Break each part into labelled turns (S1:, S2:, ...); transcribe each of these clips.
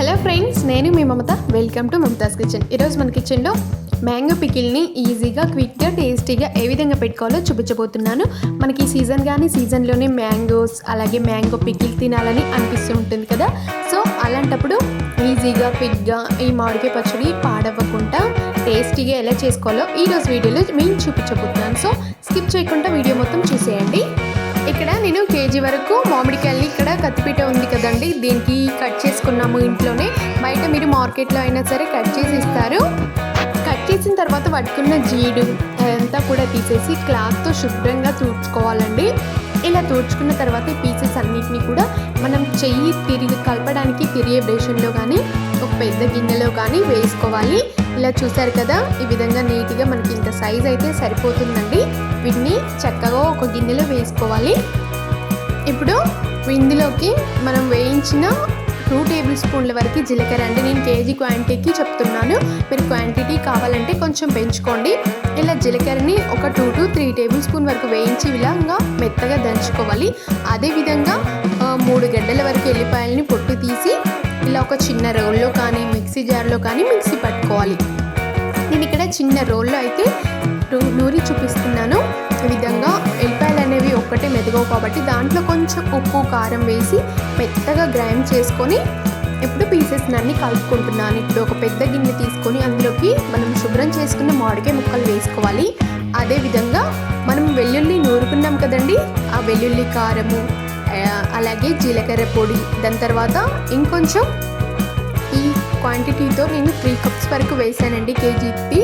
S1: Hello friends నేను మీ Mamata. Welcome to Mamata's kitchen ఈరోజు మన కిచెన్లో మ్యాంగో పికిల్ని ఈజీగా క్విక్గా టేస్టీగా ఏ విధంగా పెట్టుకోవాలో చూపించబోతున్నాను. మనకి ఈ సీజన్ కానీ సీజన్లోనే మ్యాంగోస్ అలాగే మ్యాంగో పికిల్ తినాలని అనిపిస్తూ ఉంటుంది కదా. సో అలాంటప్పుడు ఈజీగా క్విక్గా ఈ మామిడికాయ పచ్చడి పాడవ్వకుండా టేస్టీగా ఎలా చేసుకోవాలో ఈరోజు వీడియోలో మేము చూపించబోతున్నాను. సో స్కిప్ చేయకుండా వీడియో మొత్తం చూసేయండి. ఇక్కడ నేను కేజీ వరకు మామిడికాయ ఇక్కడ కత్తిపీట ఉంది కదండి. దీనికి కట్ చేసుకున్నాము ఇంట్లోనే. బయట మీరు మార్కెట్లో అయినా సరే కట్ చేసి ఇస్తారు. కట్ చేసిన తర్వాత పట్టుకున్న జీడు అంతా కూడా తీసేసి క్లాత్తో శుభ్రంగా తుడుచుకోవాలండి. ఇలా తుడుచుకున్న తర్వాత ఈ పీసెస్ అన్నిటిని కూడా మనం చెయ్యి తిరిగి కలపడానికి తిరిగే బేషన్లో కానీ ఒక పెద్ద గిన్నెలో కానీ వేసుకోవాలి. ఇలా చూసారు కదా ఈ విధంగా నీట్గా మనకి ఇంత సైజ్ అయితే సరిపోతుందండి. వీటిని చక్కగా ఒక గిన్నెలో వేసుకోవాలి. ఇప్పుడు ఇందులోకి మనం వేయించిన టూ టేబుల్ స్పూన్ల వరకు జీలకర్ర అండి. నేను కేజీ క్వాంటిటీకి చెప్తున్నాను. మీరు క్వాంటిటీ కావాలంటే కొంచెం పెంచుకోండి. ఇలా జీలకర్రని ఒక two to three tablespoon వరకు వేయించి విధంగా మెత్తగా దంచుకోవాలి. అదేవిధంగా మూడు గడ్డల వరకు ఎల్లిపాయలని పొట్టు తీసి ఇలా ఒక చిన్న రోల్లో కానీ మిక్సీ జార్లో కానీ మిక్సీ పట్టుకోవాలి. నేను ఇక్కడ చిన్న రోల్లో అయితే నూరి చూపిస్తున్నాను. ఈ విధంగా ఒక్కటే మెదగవు కాబట్టి దాంట్లో కొంచెం ఉప్పు కారం వేసి మెత్తగా గ్రైండ్ చేసుకొని ఇప్పుడు పీసెస్ అన్ని కలుపుకుంటున్నాను. ఇప్పుడు ఒక పెద్ద గిన్నె తీసుకొని అందులోకి మనం శుభ్రం చేసుకున్న మామిడికాయ ముక్కలు వేసుకోవాలి. అదేవిధంగా మనం వెల్లుల్లి నూరుకున్నాం కదండి? ఆ వెల్లుల్లి కారము అలాగే జీలకర్ర పొడి దాని తర్వాత ఇంకొంచెం ఈ క్వాంటిటీతో నేను త్రీ కప్స్ వరకు వేసానండి కేజీకి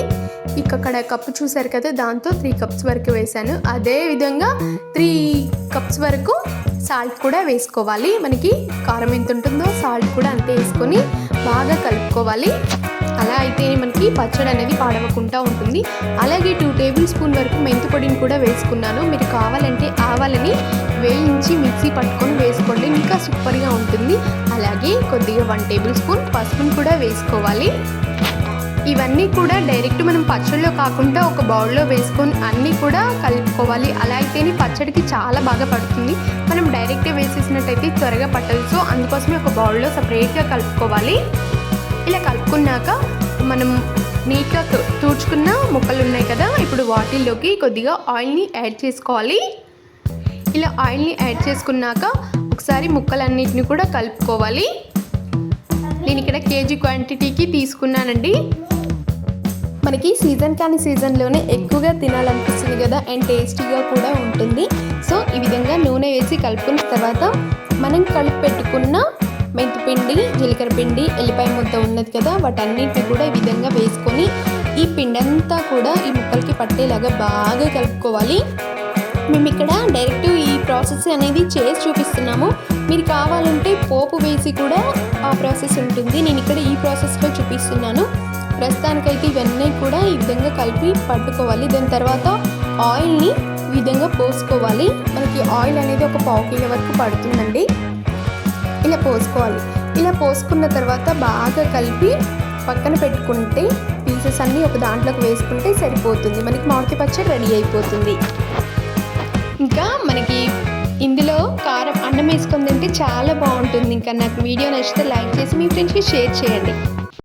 S1: ఇక్కడ కప్పు చూసారు కదా దాంతో త్రీ కప్స్ వరకు వేసాను అదే విధంగా త్రీ కప్స్ వరకు సాల్ట్ కూడా వేసుకోవాలి. మనకి కారం ఎంత ఉంటుందో సాల్ట్ కూడా అంతే వేసుకొని బాగా కలుపుకోవాలి. అలా అయితే మనకి పచ్చడి అనేది పాడవకుండా ఉంటుంది. అలాగే టూ టేబుల్ స్పూన్ వరకు మెంతి పొడిని కూడా వేసుకున్నాను. మీరు కావాలంటే ఆవాలని వేయించి మిక్సీ పట్టుకొని వేసుకోండి. ఇంకా సూపర్గా ఉంటుంది. అలాగే కొద్దిగా వన్ టేబుల్ స్పూన్ పసుపుని కూడా వేసుకోవాలి. ఇవన్నీ కూడా డైరెక్ట్ మనం పచ్చడిలో కాకుండా ఒక బౌల్లో వేసుకొని అన్నీ కూడా కలుపుకోవాలి. అలా అయితేనే పచ్చడికి చాలా బాగా పడుతుంది. మనం డైరెక్ట్గా వేసేసినట్టయితే త్వరగా పట్టదు. సో అందుకోసమే ఒక బౌల్లో సపరేట్గా కలుపుకోవాలి. ఇలా కలుపుకున్నాక మనం నీట్గా తూడ్చుకున్న ముక్కలు ఉన్నాయి కదా ఇప్పుడు వాటిల్లోకి కొద్దిగా ఆయిల్ని యాడ్ చేసుకోవాలి. ఇలా ఆయిల్ని యాడ్ చేసుకున్నాక ఒకసారి ముక్కలన్నిటిని కూడా కలుపుకోవాలి. నేను ఇక్కడ కేజీ క్వాంటిటీకి తీసుకున్నానండి. మనకి సీజన్ కానీ సీజన్లోనే ఎక్కువగా తినాలనిపిస్తుంది కదా అండ్ టేస్టీగా కూడా ఉంటుంది. సో ఈ విధంగా నూనె వేసి కలుపుకున్న తర్వాత మనం కలిపి పెట్టుకున్న మెంతిపిండి జీలకర్ర పిండి ఎల్లిపాయ ముద్ద ఉన్నది కదా వాటన్నిటిని కూడా ఈ విధంగా వేసుకొని ఈ పిండి అంతా కూడా ఈ ముక్కలకి పట్టేలాగా బాగా కలుపుకోవాలి. మేము ఇక్కడ డైరెక్ట్ ఈ ప్రాసెస్ అనేది చేసి చూపిస్తున్నాము. మీరు కావాలంటే పోపు వేసి కూడా ఆ ప్రాసెస్ ఉంటుంది. నేను ఇక్కడ ఈ ప్రాసెస్లో చూపిస్తున్నాను. ప్రస్తుతానికైతే ఇవన్నీ కూడా ఈ విధంగా కలిపి పట్టుకోవాలి. దాని తర్వాత ఆయిల్ని ఈ విధంగా పోసుకోవాలి. మనకి ఆయిల్ అనేది ఒక పావు కిలో వరకు పడుతుందండి. ఇలా పోసుకోవాలి. ఇలా పోసుకున్న తర్వాత బాగా కలిపి పక్కన పెట్టుకుంటే పీసెస్ అన్నీ ఒక దాంట్లోకి వేసుకుంటే సరిపోతుంది. మనకి మామిడికాయ పచ్చడి రెడీ అయిపోతుంది. ఇంకా మనకి ఇందులో కారం అన్నం వేసుకొని తింటే చాలా బాగుంటుంది. ఇంకా నాకు వీడియో నచ్చితే లైక్ చేసి మీ ఫ్రెండ్స్కి షేర్ చేయండి.